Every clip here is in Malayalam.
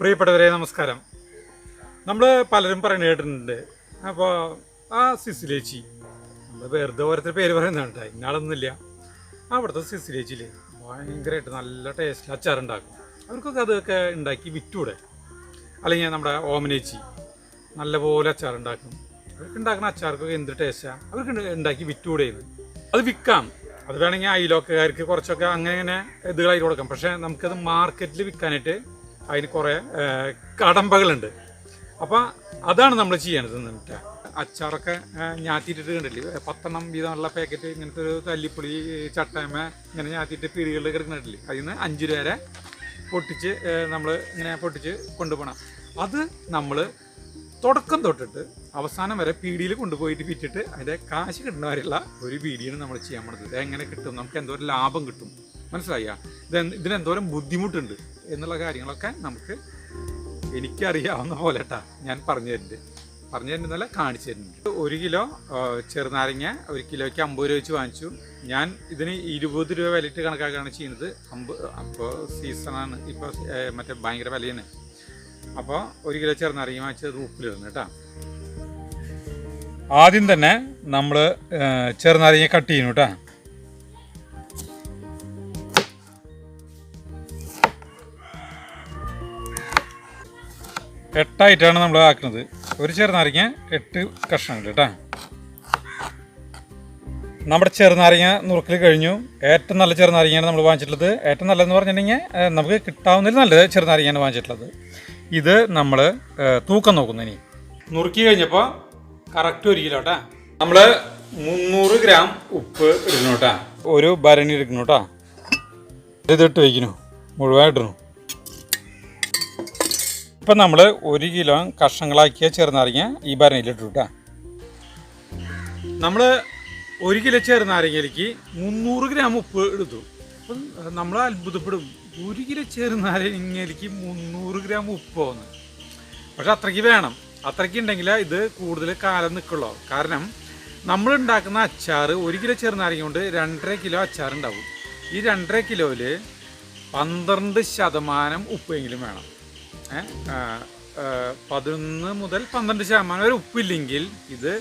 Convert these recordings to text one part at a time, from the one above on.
പ്രിയപ്പെട്ടവരെ നമസ്കാരം. നമ്മൾ പലരും പറയുന്നത് കേട്ടിട്ടുണ്ട്. അപ്പോൾ ആ സിസിലേച്ചി നമ്മൾ വെറുതെ ഓരോരുത്തർ പേര് പറയുന്നതാണ് കേട്ടോ. ഇന്നാളൊന്നുമില്ല. അവിടുത്തെ സിസിലേച്ചിയിൽ ഭയങ്കരമായിട്ട് നല്ല ടേസ്റ്റിൽ അച്ചാറുണ്ടാക്കും. അവർക്കൊക്കെ അതൊക്കെ ഉണ്ടാക്കി വിറ്റൂടെ? അല്ലെങ്കിൽ നമ്മുടെ ഓമനേച്ചി നല്ലപോലെ അച്ചാറുണ്ടാക്കും. അവർക്ക് ഉണ്ടാക്കുന്ന അച്ചാർക്കൊക്കെ എന്ത് ടേസ്റ്റാണ് അവർക്ക് ഉണ്ട് ഉണ്ടാക്കി വിറ്റൂടെ അത് വിൽക്കാം. അത് വേണമെങ്കിൽ അയലോക്കക്കാർക്ക് കുറച്ചൊക്കെ അങ്ങനെ ഇങ്ങനെ ഇതുകളായി കൊടുക്കാം. പക്ഷേ നമുക്കത് മാർക്കറ്റിൽ വിൽക്കാനായിട്ട് അതിന് കുറേ കടമ്പകളുണ്ട്. അപ്പോൾ അതാണ് നമ്മൾ ചെയ്യണത് എന്നിട്ട്. അച്ചാറൊക്കെ ഏഹ്, ഞാത്തിയിട്ടിട്ട് കണ്ടില്ലേ? പത്തെണ്ണം വീതമുള്ള പാക്കറ്റ് ഇങ്ങനത്തെ ഒരു തല്ലിപ്പൊളി ചട്ടയമ ഇങ്ങനെ ഞാത്തിയിട്ട് പിരികൾ കിടക്കുന്നിട്ടില്ലേ അതിൽ നിന്ന് അഞ്ച് രൂപ വരെ പൊട്ടിച്ച് നമ്മൾ ഇങ്ങനെ പൊട്ടിച്ച് കൊണ്ടുപോകണം അത് നമ്മൾ തുടക്കം തൊട്ടിട്ട് അവസാനം വരെ പീടിയിൽ കൊണ്ടുപോയിട്ട് വിറ്റിട്ട് അതിന്റെ കാശ് കിട്ടുന്ന വരെയുള്ള ഒരു പീടിയാണ് നമ്മൾ ചെയ്യാൻ ഇത് എങ്ങനെ കിട്ടും? നമുക്ക് എന്തോരം ലാഭം കിട്ടും? മനസ്സിലായ? ഇത് ഇതിനെന്തോരം ബുദ്ധിമുട്ടുണ്ട് എന്നുള്ള കാര്യങ്ങളൊക്കെ നമുക്ക് എനിക്കറിയാവുന്ന പോലെ കേട്ടാ ഞാൻ പറഞ്ഞു തരുന്നുണ്ട് പറഞ്ഞു തരുന്നതല്ല കാണിച്ചു തരുന്നുണ്ട് ഒരു കിലോ ചെറുനാരങ്ങ ഒരു കിലോയ്ക്ക് അമ്പത് രൂപ വെച്ച് വാങ്ങിച്ചു. ഞാൻ ഇതിന് ഇരുപത് രൂപ വിലയിട്ട് കണക്കാക്കുകയാണ് ചെയ്യുന്നത്. അമ്പത് അപ്പോൾ സീസണാണ് ഇപ്പോൾ മറ്റേ ഭയങ്കര വിലയാണ്. അപ്പോൾ ഒരു കിലോ ചെറുനാരങ്ങ വാങ്ങിച്ചത് ഉപ്പിലിടുന്നു കേട്ടോ. ആദ്യം തന്നെ നമ്മൾ ചെറുനാരങ്ങ കട്ട് ചെയ്യുന്നു കേട്ടോ. എട്ടായിട്ടാണ് നമ്മൾ ആക്കുന്നത്. ഒരു ചെറുനാരങ്ങ എട്ട് കഷ്ണങ്ങൾ കേട്ടോ. നമ്മുടെ ചെറുനാരങ്ങ നുറുക്കിൽ കഴിഞ്ഞു. ഏറ്റവും നല്ല ചെറുനാരങ്ങയാണ് നമ്മൾ വാങ്ങിച്ചിട്ടുള്ളത്. ഏറ്റവും നല്ലതെന്ന് പറഞ്ഞിട്ടുണ്ടെങ്കിൽ നമുക്ക് കിട്ടാവുന്നതിൽ നല്ല ചെറുനാരങ്ങയാണ് വാങ്ങിച്ചിട്ടുള്ളത്. ഇത് നമ്മൾ തൂക്കം നോക്കുന്നു ഇനി. നുറുക്കി കഴിഞ്ഞപ്പോൾ കറക്റ്റ് ഒരു കിലോ കേട്ടാ നമ്മൾ മുന്നൂറ് ഗ്രാം ഉപ്പ് ഇടണം കേട്ടാ ഒരു ഭരണി എടുക്കണം കേട്ടാ ഇതിട്ട് വയ്ക്കുന്നു. മുഴുവൻ ഇടണം. ഇപ്പം നമ്മൾ ഒരു കിലോ കഷ്ണങ്ങളാക്കിയ ചെറുനാരങ്ങ ഈ ഭരണിയിലിട്ടു കേട്ടാ നമ്മൾ ഒരു കിലോ ചെറുനാരങ്ങയിലേക്ക് മുന്നൂറ് ഗ്രാം ഉപ്പ് എടുത്തു അപ്പം നമ്മൾ അത്ഭുതപ്പെടും. ഒരു കിലോ ചെറുനാരങ്ങയിലേക്ക് മുന്നൂറ് ഗ്രാം ഉപ്പ് വന്ന് പക്ഷെ അത്രയ്ക്ക് വേണം. അത്രയ്ക്ക് ഉണ്ടെങ്കിൽ ഇത് കൂടുതൽ കാലം നിൽക്കുള്ളൂ കാരണം നമ്മൾ ഉണ്ടാക്കുന്ന അച്ചാർ ഒരു കിലോ ചെറുനാരങ്ങ കൊണ്ട് രണ്ടര കിലോ അച്ചാർ ഉണ്ടാവും ഈ രണ്ടര കിലോയിൽ പന്ത്രണ്ട് ശതമാനം ഉപ്പെങ്കിലും വേണം. പതിനൊന്ന് മുതൽ പന്ത്രണ്ട് ശതമാനം വരെ ഉപ്പില്ലെങ്കിൽ ഇത്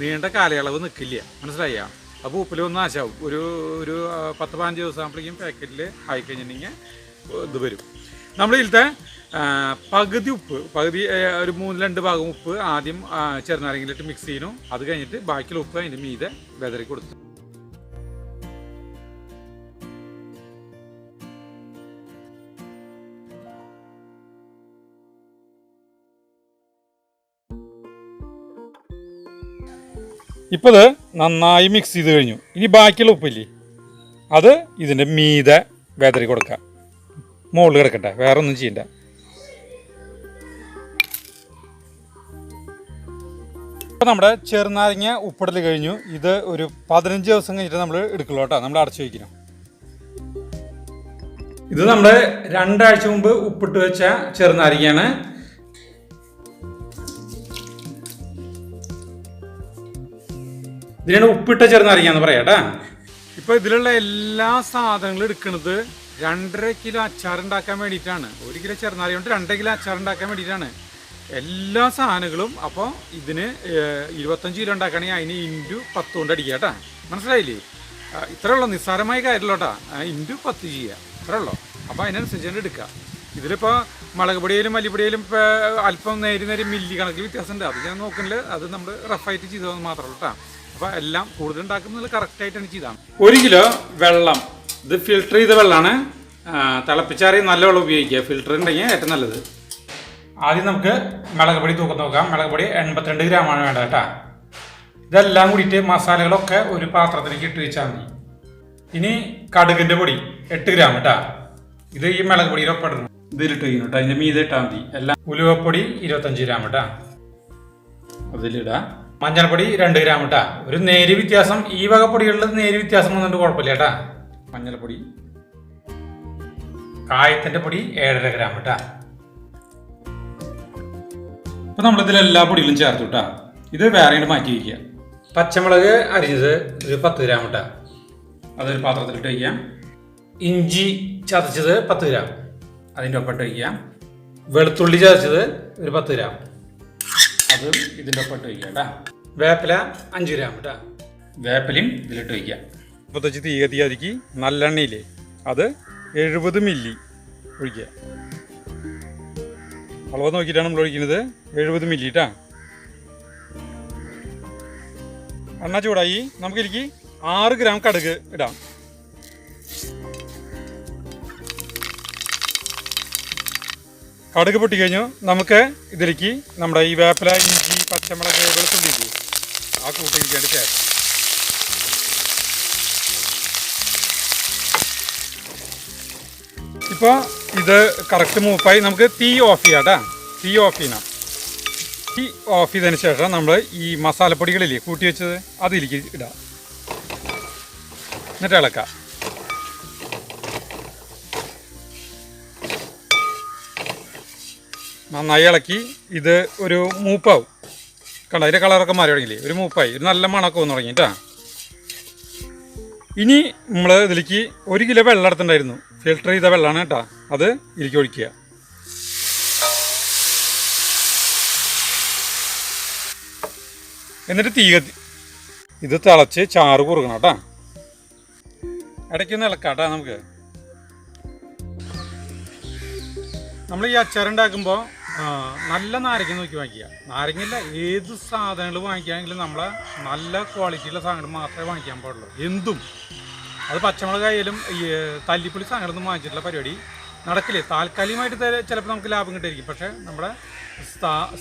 നീണ്ട കാലയളവ് നിൽക്കില്ല. മനസ്സിലായ അപ്പോൾ ഉപ്പിൽ ഒന്ന് നാശാവും. ഒരു ഒരു പത്ത് പതിനഞ്ച് ദിവസം ആകുമ്പോഴേക്കും പാക്കറ്റിൽ ആയി കഴിഞ്ഞിട്ടുണ്ടെങ്കിൽ ഇത് വരും. നമ്മൾ ഇതിലത്തെ പകുതി ഉപ്പ് പകുതി ഒരു മൂന്ന് രണ്ട് ഭാഗം ഉപ്പ് ആദ്യം ചെറുനാരങ്ങയിലിട്ട് മിക്സ് ചെയ്യണം. അത് കഴിഞ്ഞിട്ട് ബാക്കിയുള്ള ഉപ്പ് അതിന്റെ മീതെ വെതറി കൊടുത്തു ഇപ്പോൾ ഇത് നന്നായി മിക്സ് ചെയ്ത് കഴിഞ്ഞു. ഇനി ബാക്കിയുള്ള ഉപ്പില്ലേ? അത് ഇതിന്റെ മീതെ വേതറി കൊടുക്കുക മുകളിൽ കിടക്കട്ടെ വേറെ ഒന്നും ചെയ്യണ്ട. ഇപ്പോൾ നമ്മുടെ ചെറുനാരങ്ങ ഉപ്പിടൽ കഴിഞ്ഞു. ഇത് ഒരു പതിനഞ്ച് ദിവസം കഴിഞ്ഞിട്ട് നമ്മൾ എടുക്കുള്ളൂ കേട്ടോ. നമ്മൾ അടച്ചു വയ്ക്കണം ഇത് നമ്മൾ രണ്ടാഴ്ച മുമ്പ് ഉപ്പിട്ട് വെച്ച ചെറുനാരങ്ങയാണ്. ഇതിനാണ് ഉപ്പിട്ട ചേർന്ന് അറിയാന്ന് പറയാട്ടാ ഇപ്പൊ ഇതിലുള്ള എല്ലാ സാധനങ്ങളും എടുക്കുന്നത് രണ്ടര കിലോ അച്ചാർ ഉണ്ടാക്കാൻ വേണ്ടിയിട്ടാണ്. ഒരു കിലോ ചെറുനാരങ്ങ കൊണ്ട് രണ്ടര കിലോ അച്ചാർ ഉണ്ടാക്കാൻ വേണ്ടിയിട്ടാണ്. എല്ലാ സാധനങ്ങളും അപ്പോൾ ഇതിന് ഇരുപത്തഞ്ച് കിലോ ഉണ്ടാക്കുകയാണെങ്കിൽ അതിന് ഇന്റു പത്ത് കൊണ്ട് അടിക്കുക മനസ്സിലായില്ലേ? ഇത്ര ഉള്ളൂ. നിസ്സാരമായ കാര്യമല്ലോ കേട്ടാ. ഇന്റു പത്ത് ചെയ്യുക. ഇത്രേ ഉള്ളൂ. അപ്പോൾ അതിനനുസരിച്ച് തന്നെ എടുക്കുക. ഇതിലിപ്പോൾ മുളക് പൊടിയിലും മല്ലിപ്പൊടിയിലും ഇപ്പോൾ അല്പം നേരി നേരി മില്ലി കണക്കിൽ വ്യത്യാസമുണ്ട്. അത് ഞാൻ നോക്കുന്നില്ല. അത് നമ്മൾ റഫായിട്ട് ചെയ്തതെന്ന് മാത്രമേ ഉള്ളൂ കേട്ടോ. അപ്പോൾ എല്ലാം കൂടുതൽ ഉണ്ടാക്കുന്നത് കറക്റ്റായിട്ടാണ് ചെയ്താണ് ഒരു കിലോ വെള്ളം ഇത് ഫിൽട്ടർ ചെയ്ത വെള്ളമാണ്. തിളപ്പിച്ചാറി നല്ല വെള്ളം ഉപയോഗിക്കുക. ഫിൽട്ടർ ഉണ്ടെങ്കിൽ ഏറ്റവും നല്ലത്. ആദ്യം നമുക്ക് മുളക് പൊടി തൂക്കം നോക്കാം. മുളക് പൊടി എൺപത്തിരണ്ട് ഗ്രാമാണ് വേണ്ടത് കേട്ടോ. ഇതെല്ലാം കൂടിയിട്ട് മസാലകളൊക്കെ ഒരു പാത്രത്തിലേക്ക് ഇട്ട് വെച്ചാൽ മതി. ഇനി കടുകിന്റെ പൊടി എട്ട് ഗ്രാം കേട്ടാ. ഇത് ഈ മുളക് പൊടിയിൽ ഒപ്പിടണം. ഇതിലിട്ട് കേട്ടോ. അതിന്റെ മീതെ ഇട്ടാൽ മതി. എല്ലാം ഉലുവപ്പൊടി ഇരുപത്തഞ്ച് ഗ്രാം കേട്ടാ. അതിലിടാം. മഞ്ഞൾപ്പൊടി രണ്ട് ഗ്രാം കേട്ടാ ഒരു നേരി വ്യത്യാസം ഈ വക പൊടികളിൽ നേരി വ്യത്യാസം വന്നിട്ട് കുഴപ്പമില്ല കേട്ടാ മഞ്ഞൾപ്പൊടി കായത്തിന്റെ പൊടി ഏഴര ഗ്രാം കേട്ടാ അപ്പൊ നമ്മളിതിൽ എല്ലാ പൊടികളും ചേർത്തു കേട്ടാ ഇത് വേറെ മാറ്റി വയ്ക്കുക പച്ചമുളക് അരിഞ്ഞത് ഒരു പത്ത് ഗ്രാം കേട്ടാ അതൊരു പാത്രത്തിലിട്ട് വയ്ക്കാം ഇഞ്ചി ചതച്ചത് പത്ത് ഗ്രാം. അതിന്റെ ഒപ്പം ഇട്ട് വയ്ക്കാം വെളുത്തുള്ളി ചതച്ചത് ഒരു പത്ത് ഗ്രാം. അത് ഇതിന്റെ ഒപ്പം ഇട്ട് വയ്ക്കാം കേട്ടോ വേപ്പില അഞ്ച് ഗ്രാം കേട്ടോ വേപ്പിലയും ഇതിലിട്ട് വയ്ക്കാം മുപ്പത്തഞ്ച് തീ കത്തിയാതിക്ക് നല്ലെണ്ണയില്ലേ? അത് എഴുപത് മില്ലി ഒഴിക്കുക. അളവ് നോക്കിയിട്ടാണ് നമ്മൾ ഒഴിക്കുന്നത്. എഴുപത് മില്ലി കേട്ടാ എണ്ണ ചൂടായി. നമുക്കിരിക്ക് ആറ് ഗ്രാം കടുക് ഇടാം. കടുക് പൊട്ടി കഴിഞ്ഞു നമുക്ക് ഇതിലേക്ക് നമ്മുടെ ഈ വേപ്പില ഇഞ്ചി പച്ചമുളക് വെളുത്തുള്ളി ഇല്ലേ, ആ കൂട്ടിരിക്കാണ്ട് ചേർക്കാം ഇപ്പോൾ ഇത് കറക്റ്റ് മൂപ്പായി നമുക്ക് തീ ഓഫ് ചെയ്യാം കേട്ടാ തീ ഓഫ് ചെയ്യണം. തീ ഓഫ് ചെയ്തതിന് ശേഷം നമ്മൾ ഈ മസാലപ്പൊടികളില്ലേ കൂട്ടി വെച്ചത് അതിലേക്ക് ഇടാം. എന്നിട്ട് ഇളക്കാം. നന്നായി ഇളക്കി. ഇത് ഒരു മൂപ്പാവും. കണ്ട അതിന്റെ കളറൊക്കെ മാറി തുടങ്ങിയില്ലേ? ഒരു മൂപ്പായി. ഒരു നല്ല മണമൊക്കെ വന്നു തുടങ്ങി ഇനി നമ്മൾ ഇതിലേക്ക് ഒരു കിലോ വെള്ളം എടുത്തിട്ടുണ്ടായിരുന്നു. ഫിൽട്ടർ ചെയ്ത വെള്ളമാണ് കേട്ടോ. അത് ഇതിലേക്ക് ഒഴിക്കുക. എന്നിട്ട് തീ കത്തി. ഇത് തിളച്ച് ചാറ് കുറുക്കണം കേട്ടാ. ഇടയ്ക്കൊന്ന് ഇളക്കാം കേട്ടാ നമുക്ക്. നമ്മൾ ഈ അച്ചാർ ഉണ്ടാക്കുമ്പോൾ നല്ല നാരങ്ങ നോക്കി വാങ്ങിക്കുക. നാരങ്ങയില്ല ഏത് സാധനങ്ങൾ വാങ്ങിക്കുകയാണെങ്കിലും നമ്മളെ നല്ല ക്വാളിറ്റിയുള്ള സാധനങ്ങൾ മാത്രമേ വാങ്ങിക്കാൻ പാടുള്ളൂ. എന്തും. അത് പച്ചമുളകായാലും ഈ തല്ലിപ്പുളി സാധനങ്ങളൊന്നും വാങ്ങിച്ചിട്ടുള്ള പരിപാടി നടക്കില്ലേ? താൽക്കാലികമായിട്ട് ചിലപ്പോൾ നമുക്ക് ലാഭം കിട്ടായിരിക്കും. പക്ഷേ നമ്മുടെ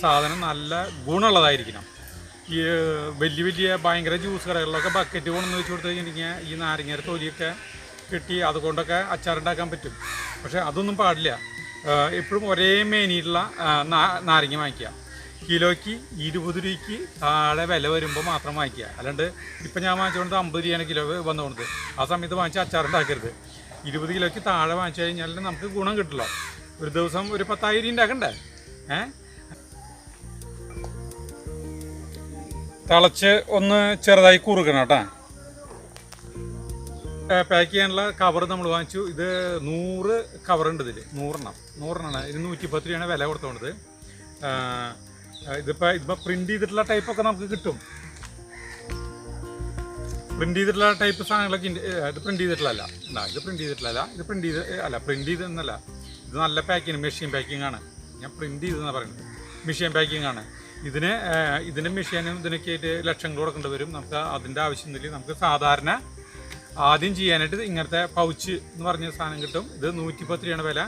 സാധനം നല്ല ഗുണമുള്ളതായിരിക്കണം. ഈ വലിയ വലിയ ഭയങ്കര ജ്യൂസ് കടകളിലൊക്കെ ബക്കറ്റ് കൊണ്ടെന്ന് വെച്ച് കൊടുത്തു കഴിഞ്ഞിട്ടുണ്ടെങ്കിൽ ഈ നാരങ്ങയുടെ തൊലിയൊക്കെ കിട്ടി. അതുകൊണ്ടൊക്കെ അച്ചാറുണ്ടാക്കാൻ പറ്റും. പക്ഷേ അതൊന്നും പാടില്ല. എപ്പോഴും ഒരേ മേനിയിട്ടുള്ള നാരങ്ങ വാങ്ങിക്കുക കിലോയ്ക്ക് ഇരുപത് രൂപയ്ക്ക് താഴെ വില വരുമ്പോൾ മാത്രം വാങ്ങിക്കുക അല്ലാണ്ട് ഇപ്പം ഞാൻ വാങ്ങിച്ചുകൊണ്ട് അമ്പത് രൂപയാണ് കിലോ വന്നുകൊണ്ടത് ആ സമയത്ത് വാങ്ങിച്ച അച്ചാറുണ്ടാക്കരുത്. ഇരുപത് കിലോയ്ക്ക് താഴെ വാങ്ങിച്ചു കഴിഞ്ഞാൽ നമുക്ക് ഗുണം കിട്ടില്ല. ഒരു ദിവസം ഒരു പത്തായിരം ഉണ്ടാക്കണ്ടേ? ഏ? തിളച്ച് ഒന്ന് ചെറുതായി കുറുക്കണം കേട്ടാ. പാക്ക് ചെയ്യാനുള്ള കവർ നമ്മൾ വാങ്ങിച്ചു. ഇത് നൂറ് കവറുണ്ട് ഇതിൽ നൂറെണ്ണം. നൂറെണ്ണമാണ് ഇത് നൂറ്റി പത്ത് രൂപയാണ് വില കൊടുത്തോണ്ടത്. ഇതിപ്പോൾ ഇതിപ്പോൾ പ്രിന്റ് ചെയ്തിട്ടുള്ള ടൈപ്പൊക്കെ നമുക്ക് കിട്ടും. പ്രിന്റ് ചെയ്തിട്ടുള്ള ടൈപ്പ് സാധനങ്ങളൊക്കെ. ഇത് പ്രിന്റ് ചെയ്തിട്ടുള്ളതല്ല. അല്ല ഇത് പ്രിന്റ് ചെയ്തിട്ടുള്ളതല്ല. ഇത് പ്രിന്റ് ചെയ്ത് അല്ല പ്രിന്റ് ചെയ്തെന്നല്ല ഇത് നല്ല പാക്കിങ് മെഷീൻ പാക്കിംഗ് ആണ്. ഞാൻ പ്രിന്റ് ചെയ്തെന്നാണ് പറയുന്നത് മെഷീൻ പാക്കിംഗ് ആണ്. ഇതിന് ഇതിന് മെഷീനും ഇതിനൊക്കെ ആയിട്ട് ലക്ഷങ്ങൾ കൊടുക്കേണ്ടി വരും. നമുക്ക് അതിന്റെ ആവശ്യമൊന്നുമില്ല നമുക്ക് സാധാരണ ആദ്യം ചെയ്യാനായിട്ട് ഇങ്ങനത്തെ പൗച്ച് എന്ന് പറഞ്ഞ സാധനം കിട്ടും. ഇത് നൂറ്റിപ്പത്ത് രൂപയാണ് വില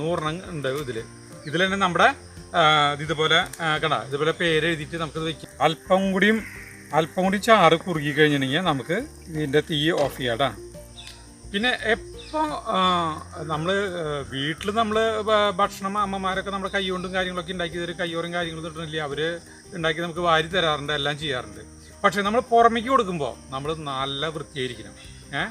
നൂറെണ്ണം ഉണ്ട് ഇതിൽ ഇതിൽ തന്നെ നമ്മുടെ ഇതുപോലെ കട ഇതുപോലെ പേര് എഴുതിയിട്ട് നമുക്കിത് വെക്കാം. അല്പം കൂടിയും അല്പം കൂടി ചാറ് കുറുകി കഴിഞ്ഞിട്ടുണ്ടെങ്കിൽ നമുക്ക് ഇതിന്റെ തീ ഓഫ് ചെയ്യാടാ. പിന്നെ എപ്പോൾ നമ്മൾ വീട്ടിൽ നമ്മൾ ഭക്ഷണം അമ്മമാരൊക്കെ നമ്മുടെ കൈകൊണ്ടും കാര്യങ്ങളൊക്കെ ഉണ്ടാക്കി തരും. കയ്യോറും കാര്യങ്ങളും തൊട്ടില്ല അവർ ഉണ്ടാക്കി നമുക്ക് വാരി തരാറുണ്ട് എല്ലാം ചെയ്യാറുണ്ട്. പക്ഷേ നമ്മൾ പുറമേക്ക് കൊടുക്കുമ്പോൾ നമ്മൾ നല്ല വൃത്തിയായിരിക്കണം. ഏഹ്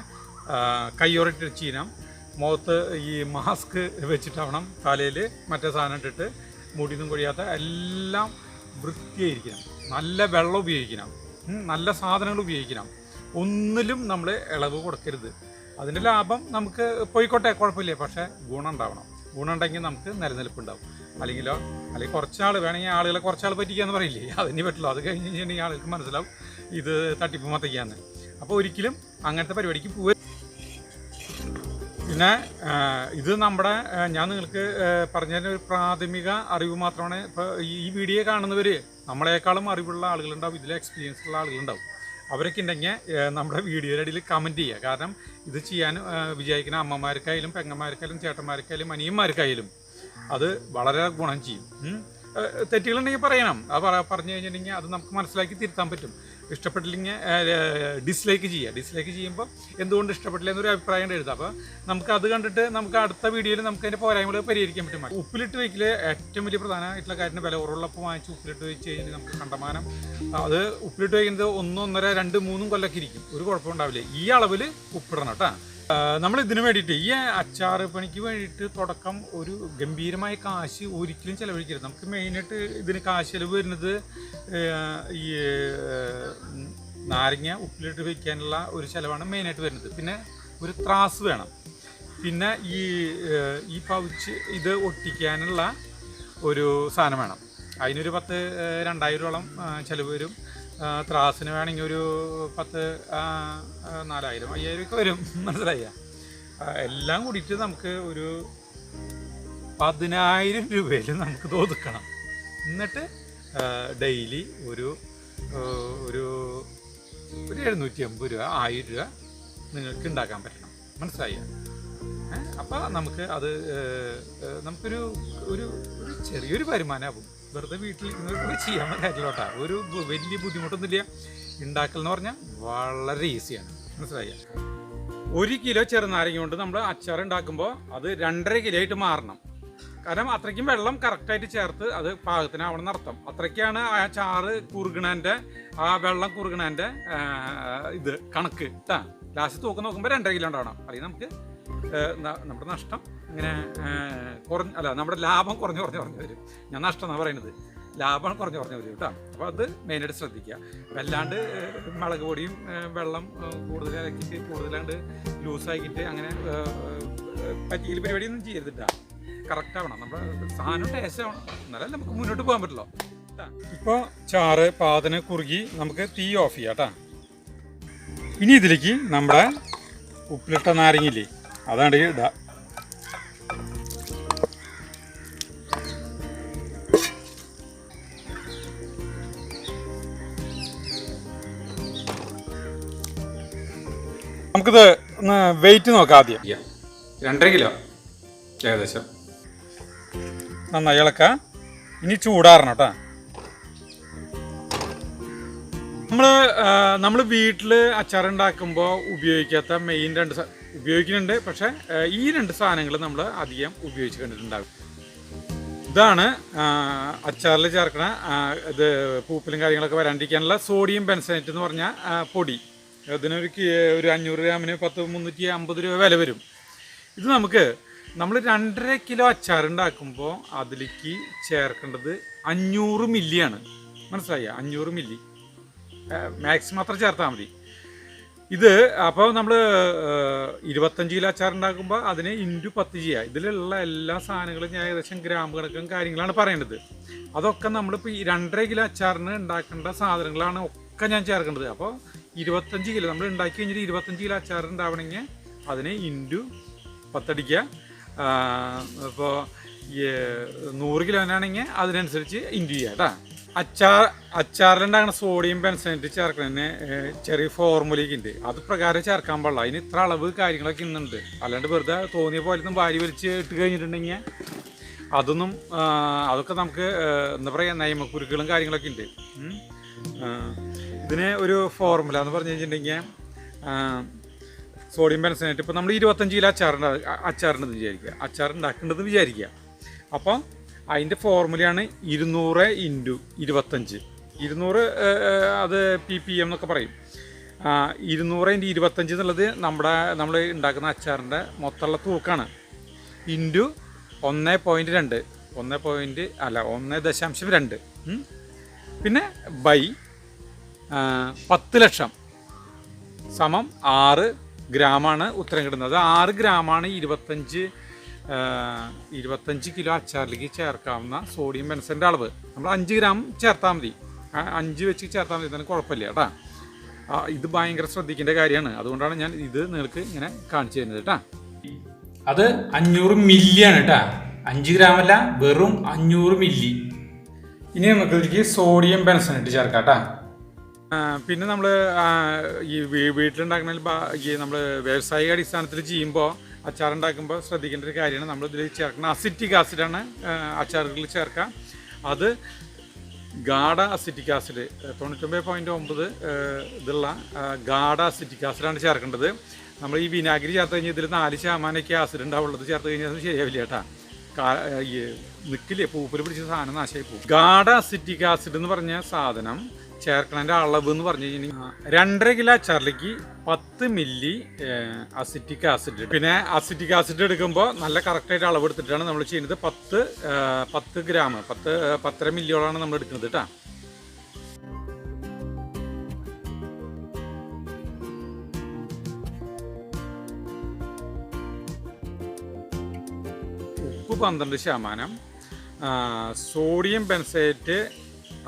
കയ്യോറിട്ട് ചെയ്യണം മുഖത്ത് ഈ മാസ്ക് വെച്ചിട്ടാവണം തലയിൽ മറ്റേ സാധനം ഇട്ടിട്ട് മുടിയൊന്നും കൊഴിയാത്ത എല്ലാം വൃത്തിയായിരിക്കണം. നല്ല വെള്ളം ഉപയോഗിക്കണം. നല്ല സാധനങ്ങൾ ഉപയോഗിക്കണം. ഒന്നിലും നമ്മൾ ഇളവ് കൊടുക്കരുത്. അതിന്റെ ലാഭം നമുക്ക് പോയിക്കോട്ടെ കുഴപ്പമില്ല. പക്ഷേ ഗുണം ഉണ്ടാവണം. ഗുണം ഉണ്ടെങ്കിൽ നമുക്ക് നിലനിൽപ്പുണ്ടാവും അല്ലെങ്കിലോ? അല്ലെങ്കിൽ കുറച്ചാൾ വേണമെങ്കിൽ ആളുകളെ കുറച്ചാൾ പറ്റിക്കാന്ന് പറയില്ലേ? അതിനെ പറ്റില്ല. അത് കഴിഞ്ഞ് കഴിഞ്ഞിട്ടുണ്ടെങ്കിൽ ആളുകൾക്ക് മനസ്സിലാവും ഇത് തട്ടിപ്പ് മത്തയ്ക്കാന്ന് അപ്പോൾ ഒരിക്കലും അങ്ങനത്തെ പരിപാടിക്ക് പോവുക പിന്നെ ഇത് നമ്മുടെ ഞാൻ നിങ്ങൾക്ക് പറഞ്ഞ ഒരു പ്രാഥമിക അറിവ് മാത്രമാണ് ഇപ്പോൾ ഈ വീഡിയോ കാണുന്നവർ നമ്മളെക്കാളും അറിവുള്ള ആളുകളുണ്ടാവും. ഇതിൽ എക്സ്പീരിയൻസ് ഉള്ള ആളുകളുണ്ടാവും. അവരൊക്കെ ഉണ്ടെങ്കിൽ നമ്മുടെ വീഡിയോയുടെ ഇടയിൽ കമന്റ് ചെയ്യുക. കാരണം ഇത് ചെയ്യാൻ വിചാരിക്കുന്ന അമ്മമാർക്കായാലും പെങ്ങന്മാർക്കായാലും ചേട്ടന്മാർക്കായാലും അനിയന്മാർക്കായാലും അത് വളരെ ഗുണം ചെയ്യും. തെറ്റുകളുണ്ടെങ്കിൽ പറയണം. അത് പറഞ്ഞു കഴിഞ്ഞിട്ടുണ്ടെങ്കിൽ അത് നമുക്ക് മനസ്സിലാക്കി തിരുത്താൻ പറ്റും. ഇഷ്ടപ്പെട്ടില്ലെങ്കിൽ ഡിസ്ലൈക്ക് ചെയ്യുക. ഡിസ്ലൈക്ക് ചെയ്യുമ്പോൾ എന്തുകൊണ്ട് ഇഷ്ടപ്പെട്ടില്ല എന്നൊരു അഭിപ്രായം എഴുതാം. അപ്പോൾ നമുക്ക് അത് കണ്ടിട്ട് നമുക്ക് അടുത്ത വീഡിയോയിൽ നമുക്ക് അതിന്റെ പോരായ്മകൾ പരിഹരിക്കാൻ പറ്റും. ഉപ്പിലിട്ട് വയ്ക്കൽ ഏറ്റവും വലിയ പ്രധാനമായിട്ടുള്ള കാര്യത്തിന് വില ഉറവുള്ളപ്പോൾ വാങ്ങിച്ച് ഉപ്പിലിട്ട് വെച്ച് കഴിഞ്ഞാൽ നമുക്ക് കണ്ടമാനം. അത് ഉപ്പിലിട്ട് വയ്ക്കുന്നത് ഒന്നൊന്നര രണ്ട് മൂന്നും കൊല്ലൊക്കെ ഇരിക്കും. ഒരു കുഴപ്പമുണ്ടാവില്ല ഈ അളവിൽ ഉപ്പിടണം കേട്ടോ. നമ്മൾ ഇതിന് വേണ്ടിയിട്ട് ഈ അച്ചാർ പണിക്ക് വേണ്ടിയിട്ട് തുടക്കം ഒരു ഗംഭീരമായ കാശ് ഒരിക്കലും ചിലവഴിക്കരുത്. നമുക്ക് മെയിനായിട്ട് ഇതിന് കാശ് ചിലവ് വരുന്നത് ഈ നാരങ്ങ ഉപ്പിലിട്ട് വയ്ക്കാനുള്ള ഒരു ചിലവാണ് മെയിനായിട്ട് വരുന്നത്. പിന്നെ ഒരു ത്രാസ് വേണം. പിന്നെ ഈ ഈ പൗച്ച് ഇത് ഒട്ടിക്കാനുള്ള ഒരു സാധനം വേണം. അതിനൊരു പത്ത് രണ്ടായിരം രൂപയോളം ചിലവ് വരും. ത്രാസിന് വേണമെങ്കിൽ ഒരു പത്ത് നാലായിരം അയ്യായിരം ഒക്കെ വരും മനസ്സിലായ എല്ലാം കൂടിയിട്ട് നമുക്ക് ഒരു പതിനായിരം രൂപയിൽ നമുക്ക് തോതുക്കണം എന്നിട്ട് ഡെയിലി ഒരു ഒരു ഒരു എഴുന്നൂറ്റി അമ്പത് രൂപ ആയിരം രൂപ നിങ്ങൾക്ക് ഉണ്ടാക്കാൻ പറ്റണം. മനസ്സിലായ അപ്പോൾ നമുക്ക് അത് നമുക്കൊരു ഒരു ഒരു ചെറിയൊരു വരുമാനമാകും വെറുതെ വീട്ടിലിരിക്കുന്നവർക്ക് ചെയ്യാൻ കാര്യമില്ലോട്ടാ ഒരു വലിയ ബുദ്ധിമുട്ടൊന്നുമില്ല. ഉണ്ടാക്കൽ എന്ന് പറഞ്ഞാൽ വളരെ ഈസിയാണ്. മനസ്സിലായ ഒരു കിലോ ചെറുനാരങ്ങ കൊണ്ട് നമ്മൾ അച്ചാർ ഉണ്ടാക്കുമ്പോൾ അത് രണ്ടര കിലോ ആയിട്ട് മാറണം. കാരണം അത്രയ്ക്കും വെള്ളം കറക്റ്റായിട്ട് ചേർത്ത് അത് പാകത്തിനാവണം എന്നർത്ഥം. അത്രയ്ക്കാണ് ആ ചാറ് കുറുകണേന്റെ ആ വെള്ളം കുറുകണേന്റെ ഇത് കണക്ക്. ലാസ്റ്റ് തൂക്കം നോക്കുമ്പോൾ രണ്ടര കിലോ ഉണ്ടാവണം. അല്ലെങ്കിൽ നമുക്ക് നമ്മുടെ നഷ്ടം ഇങ്ങനെ കുറഞ്ഞ് അല്ല നമ്മുടെ ലാഭം കുറഞ്ഞു കുറഞ്ഞു കുറഞ്ഞു വരും. ഞാൻ നഷ്ടം എന്നാണ് പറയുന്നത് ലാഭം കുറഞ്ഞു കുറഞ്ഞു വരും കേട്ടോ. അപ്പോൾ അത് മെയിനായിട്ട് ശ്രദ്ധിക്കുക. വല്ലാണ്ട് മുളക് പൊടിയും വെള്ളം കൂടുതൽ ഇറക്കിയിട്ട് കൂടുതലാണ്ട് ലൂസാക്കിയിട്ട് അങ്ങനെ പറ്റിയിൽ പരിപാടിയൊന്നും ചെയ്യരുതിട്ടാ. കറക്റ്റ് ആവണം. നമ്മുടെ സാധനം ടേസ്റ്റ് ആവണം. എന്നാലും നമുക്ക് മുന്നോട്ട് പോകാൻ പറ്റുള്ളൂ. ഇപ്പോൾ ചാറ് പാതിന് കുറുകി നമുക്ക് തീ ഓഫ് ചെയ്യാം കേട്ടാ ഇനി ഇതിലേക്ക് നമ്മുടെ ഉപ്പിലിട്ട നാരങ്ങില്ലേ അതാണ് ഇടുക നമുക്കിത് ഒന്ന് വെയിറ്റ് നോക്കാം ആദ്യം. രണ്ടര കിലോ ഏകദേശം. നന്നായി ഇളക്ക. ഇനി ചൂടാറണം കേട്ടോ നമ്മൾ നമ്മൾ വീട്ടിൽ അച്ചാർ ഉണ്ടാക്കുമ്പോൾ ഉപയോഗിക്കാത്ത മെയിൻ രണ്ട് ഉപയോഗിക്കുന്നുണ്ട്. പക്ഷേ ഈ രണ്ട് സാധനങ്ങൾ നമ്മൾ അധികം ഉപയോഗിച്ച് കണ്ടിട്ടുണ്ടാകും ഇതാണ് അച്ചാറിൽ ചേർക്കണ ഇത് പൂപ്പലും കാര്യങ്ങളൊക്കെ വരാണ്ടിരിക്കാനുള്ള സോഡിയം ബെൻസൈറ്റ് എന്ന് പറഞ്ഞ പൊടി. അതിനൊരു ഒരു അഞ്ഞൂറ് ഗ്രാമിന് പത്ത് മുന്നൂറ്റി അമ്പത് രൂപ വില വരും. ഇത് നമുക്ക് നമ്മൾ രണ്ടര കിലോ അച്ചാർ ഉണ്ടാക്കുമ്പോൾ അതിലേക്ക് ചേർക്കേണ്ടത് അഞ്ഞൂറ് മില്ലിയാണ്. മനസ്സിലായി? അഞ്ഞൂറ് മില്ലി. മാക്സിമം അത്ര ചേർത്താൽ മതി. ഇത് അപ്പോൾ നമ്മൾ ഇരുപത്തഞ്ച് കിലോ അച്ചാർ ഉണ്ടാക്കുമ്പോൾ അതിന് ഇന്റു പത്ത് ചെയ്യുക ഇതിലുള്ള എല്ലാ സാധനങ്ങളും ഞാൻ ഏകദേശം ഗ്രാം കണക്കും കാര്യങ്ങളാണ് പറയേണ്ടത് അതൊക്കെ നമ്മളിപ്പോൾ ഈ രണ്ടര കിലോ അച്ചാറിന് ഉണ്ടാക്കേണ്ട സാധനങ്ങളാണ് ഒക്കെ ഞാൻ ചേർക്കേണ്ടത് അപ്പോൾ ഇരുപത്തഞ്ച് കിലോ നമ്മൾ ഉണ്ടാക്കി കഴിഞ്ഞിട്ട് ഇരുപത്തഞ്ച് കിലോ അച്ചാർ ഉണ്ടാവണമെങ്കിൽ അതിന് ഇന്റു പത്തടിക്കുക ഇപ്പോൾ നൂറ് കിലോനാണെങ്കിൽ അതിനനുസരിച്ച് ഇന്റു ചെയ്യുക കേട്ടോ അച്ചാർ അച്ചാറിലുണ്ടാകുന്ന സോഡിയം പെൻസനേറ്റ് ചേർക്കുന്നതിന് ചെറിയ ഫോർമുലയൊക്കെ ഉണ്ട് അത് പ്രകാരം ചേർക്കാൻ പാടില്ല. അതിന് ഇത്ര അളവ് കാര്യങ്ങളൊക്കെ ഇന്നുണ്ട്. അല്ലാണ്ട് വെറുതെ തോന്നിയ പോലെ ഒന്നും വാരി വലിച്ച് ഇട്ട് കഴിഞ്ഞിട്ടുണ്ടെങ്കിൽ അതൊന്നും അതൊക്കെ നമുക്ക് എന്താ പറയുക നിയമക്കുരുക്കുകളും കാര്യങ്ങളൊക്കെ ഉണ്ട്. ഇതിന് ഒരു ഫോർമുല എന്ന് പറഞ്ഞു കഴിഞ്ഞിട്ടുണ്ടെങ്കിൽ സോഡിയം പെൻസനേറ്റ് ഇപ്പോൾ നമ്മൾ ഇരുപത്തഞ്ച് കിലോ അച്ചാറുണ്ട് അച്ചാറുണ്ടെന്ന് വിചാരിക്കുക. അച്ചാർ വിചാരിക്കുക. അപ്പോൾ അതിന്റെ ഫോർമുലയാണ് ഇരുന്നൂറ് ഇന്റു ഇരുപത്തഞ്ച്. ഇരുന്നൂറ് അത് പി പി എം എന്നൊക്കെ പറയും. ഇരുന്നൂറ് ഇന്റു ഇരുപത്തഞ്ച് എന്നുള്ളത് നമ്മുടെ നമ്മൾ ഉണ്ടാക്കുന്ന അച്ചാറിന്റെ മൊത്തമുള്ള തൂക്കാണ്. ഇന്റു ഒന്ന് പോയിന്റ് രണ്ട്. ഒന്ന് പോയിന്റ് അല്ല ഒന്ന് ദശാംശം രണ്ട്. പിന്നെ ബൈ പത്ത് ലക്ഷം സമം ആറ് ഗ്രാമാണ് ഉത്തരം കിട്ടുന്നത്. ആറ് ഗ്രാമാണ് ഇരുപത്തഞ്ച് ഇരുപത്തഞ്ച് കിലോ അച്ചാറിലേക്ക് ചേർക്കാവുന്ന സോഡിയം ബെൻസന്റെ അളവ്. നമ്മൾ അഞ്ച് ഗ്രാം ചേർത്താൽ മതി. അഞ്ച് വെച്ച് ചേർത്താൽ മതി. തന്നെ കുഴപ്പമില്ല കേട്ടാ. ഇത് ഭയങ്കര ശ്രദ്ധിക്കേണ്ട കാര്യമാണ്. അതുകൊണ്ടാണ് ഞാൻ ഇത് നിങ്ങൾക്ക് ഇങ്ങനെ കാണിച്ചു തരുന്നത് കേട്ടാ. അത് അഞ്ഞൂറ് മില്ലിയാണ് കേട്ടാ. അഞ്ച് ഗ്രാം അല്ല വെറും അഞ്ഞൂറ് മില്ലി ഇനി നമുക്ക് ഇതിലേക്ക് സോഡിയം ഇട്ട് ചേർക്കാം കേട്ടാ. പിന്നെ നമ്മൾ ഈ വീട്ടിലുണ്ടാക്കുന്ന നമ്മൾ വ്യാവസായിക അടിസ്ഥാനത്തിൽ ചെയ്യുമ്പോൾ അച്ചാർ ഉണ്ടാക്കുമ്പോൾ ശ്രദ്ധിക്കേണ്ട ഒരു കാര്യമാണ്. നമ്മൾ ഇതിൽ ചേർക്കുന്ന അസിറ്റിക് ആസിഡാണ് അച്ചാറുകളിൽ ചേർക്കുക അത് ഗാഡ അസിറ്റിക് ആസിഡ് തൊണ്ണൂറ്റൊമ്പത് പോയിന്റ് ഒമ്പത് ഇതുള്ള ഗാഡ അസിറ്റിക് ആസിഡാണ് ചേർക്കേണ്ടത്. നമ്മൾ ഈ വിനാഗിരി ചേർത്ത് കഴിഞ്ഞാൽ ഇതിൽ നാല് ശതമാനമൊക്കെ ആസിഡ് ഉണ്ടാവുള്ളത് ചേർത്ത് കഴിഞ്ഞാൽ അത് ശരിയാവില്ല കേട്ടാ. നിൽക്കില്ലേ പൂപ്പിൽ പിടിച്ച സാധനം നാശമായി പോകും. ഗാഡ അസിറ്റിക് ആസിഡ് എന്ന് പറഞ്ഞ സാധനം ചേർക്കണതിന്റെ അളവ് എന്ന് പറഞ്ഞു കഴിഞ്ഞാൽ രണ്ടര കിലോ അച്ചാറിലേക്ക് പത്ത് മില്ലി അസിറ്റിക് ആസിഡ് പിന്നെ അസിറ്റിക് ആസിഡ് എടുക്കുമ്പോൾ നല്ല കറക്റ്റായിട്ട് അളവ് എടുത്തിട്ടാണ് നമ്മൾ ചെയ്യുന്നത്. പത്ത് പത്ത് ഗ്രാം പത്ത് പത്തര മില്ലിയോളാണ് നമ്മൾ എടുക്കുന്നത് കേട്ടോ. ഉപ്പ് പന്ത്രണ്ട് ശതമാനം സോഡിയം ബെൻസൈറ്റ്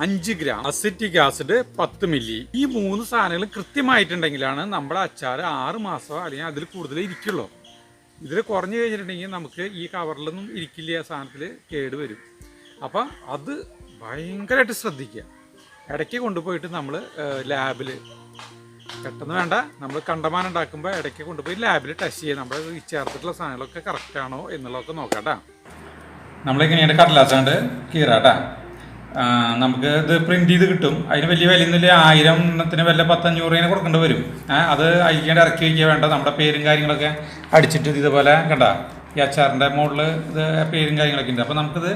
അഞ്ച് ഗ്രാം അസിറ്റിക് ആസിഡ് പത്ത് മില്ലി. ഈ മൂന്ന് സാധനങ്ങൾ കൃത്യമായിട്ടുണ്ടെങ്കിലാണ് നമ്മുടെ അച്ചാർ ആറ് മാസം അല്ലെങ്കിൽ അതിൽ കൂടുതൽ ഇരിക്കുള്ളൂ. ഇതിൽ കുറഞ്ഞു കഴിഞ്ഞിട്ടുണ്ടെങ്കിൽ നമുക്ക് ഈ കവറിലൊന്നും ഇരിക്കില്ല ആ സാധനത്തിൽ കേട് വരും. അപ്പം അത് ഭയങ്കരമായിട്ട് ശ്രദ്ധിക്കുക. ഇടയ്ക്ക് കൊണ്ടുപോയിട്ട് നമ്മൾ ലാബിൽ പെട്ടെന്ന് വേണ്ട നമ്മൾ കണ്ടമാനം ഉണ്ടാക്കുമ്പോൾ ഇടയ്ക്ക് കൊണ്ടുപോയി ലാബിൽ ടെസ്റ്റ് ചെയ്യുക. നമ്മൾ ചേർത്തിട്ടുള്ള സാധനങ്ങളൊക്കെ കറക്റ്റാണോ എന്നുള്ളതൊക്കെ നോക്കാം കേട്ടോ. നമ്മളിങ്ങനെയാണ് കടലാസാണ്ട് കീറാട്ടാ നമുക്ക് ഇത് പ്രിന്റ് ചെയ്ത് കിട്ടും. അതിന് വലിയ വിലയൊന്നുമില്ല. ആയിരം എണ്ണത്തിന് വല്ല പത്തഞ്ഞൂറ് ഇങ്ങനെ കൊടുക്കേണ്ടി വരും. അത് അയക്കേണ്ട ഇറക്കി വയ്ക്കുക വേണ്ട. നമ്മുടെ പേരും കാര്യങ്ങളൊക്കെ അടിച്ചിട്ട് ഇതുപോലെ കണ്ട? ഈ അച്ചാറിന്റെ മുകളിൽ ഇത് പേരും കാര്യങ്ങളൊക്കെ ഉണ്ട്. അപ്പോൾ നമുക്കിത്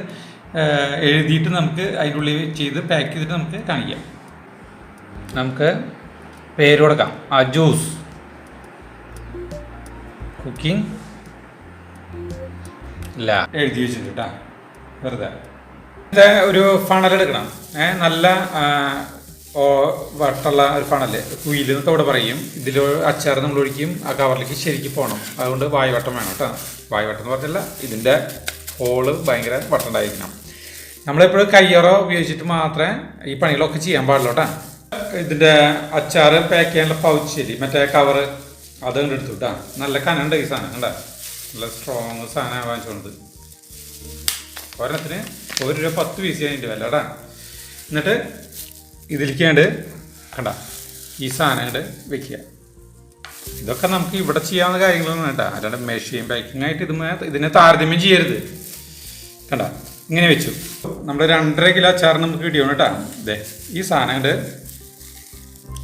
എഴുതിയിട്ട് നമുക്ക് അതിന്റെ ഉള്ളിൽ ചെയ്ത് പാക്ക് ചെയ്തിട്ട് നമുക്ക് കാണിക്കാം. നമുക്ക് പേര് കൊടുക്കാം. ആ ജ്യൂസ് കുക്കിംഗ് ഇല്ല. എഴുതി വെച്ചിട്ടുണ്ട് കേട്ടോ വെറുതെ. ഒരു ഏ നല്ല വട്ടുള്ള ഒരു ഫണൽ കുയിൽ എന്നൊക്കെ ഇവിടെ പറയും. ഇതിൽ അച്ചാർ നമ്മൾ ഒഴിക്കും ആ കവറിലേക്ക് ശരിക്കും പോകണം. അതുകൊണ്ട് വായുവട്ടം വേണം കേട്ടോ. വായുവട്ടം എന്ന് പറഞ്ഞില്ല ഇതിന്റെ ഹോൾ ഭയങ്കര വട്ടുണ്ടായിരിക്കണം. നമ്മളെപ്പോഴും കയ്യറോ ഉപയോഗിച്ചിട്ട് മാത്രമേ ഈ പണികളൊക്കെ ചെയ്യാൻ പാടുള്ളൂ കേട്ടോ. ഇതിന്റെ അച്ചാർ പാക്ക് ചെയ്യാനുള്ള പൗച്ച് ശരി മറ്റേ കവറ് അത് കണ്ട് എടുത്തു കേട്ടോ. നല്ല കനുണ്ട് ഈ സാധനം കണ്ട? നല്ല സ്ട്രോങ് സാധനം വാങ്ങിച്ചുകൊണ്ട് ഒരെണ്ണത്തിന് ഒരു രൂപ പത്ത് പീസ് അതിന്റെ വില കേട്ടാ എന്നിട്ട് ഇതിലേക്കാണ്ട് കണ്ട ഈ സാധനങ്ങൾ വെക്കുക. ഇതൊക്കെ നമുക്ക് ഇവിടെ ചെയ്യാവുന്ന കാര്യങ്ങളൊന്നും കേട്ടാ അല്ലാണ്ട് മെഷീൻ പാക്കിംഗ് ആയിട്ട് ഇതുമേ ഇതിനെ താരതമ്യം ചെയ്യരുത്. കണ്ട ഇങ്ങനെ വെച്ചു. നമ്മൾ രണ്ടര കിലോ അച്ചാർ നമുക്ക് കിട്ടിയോ കേട്ടാ ഇതേ ഈ സാധനങ്ങൾ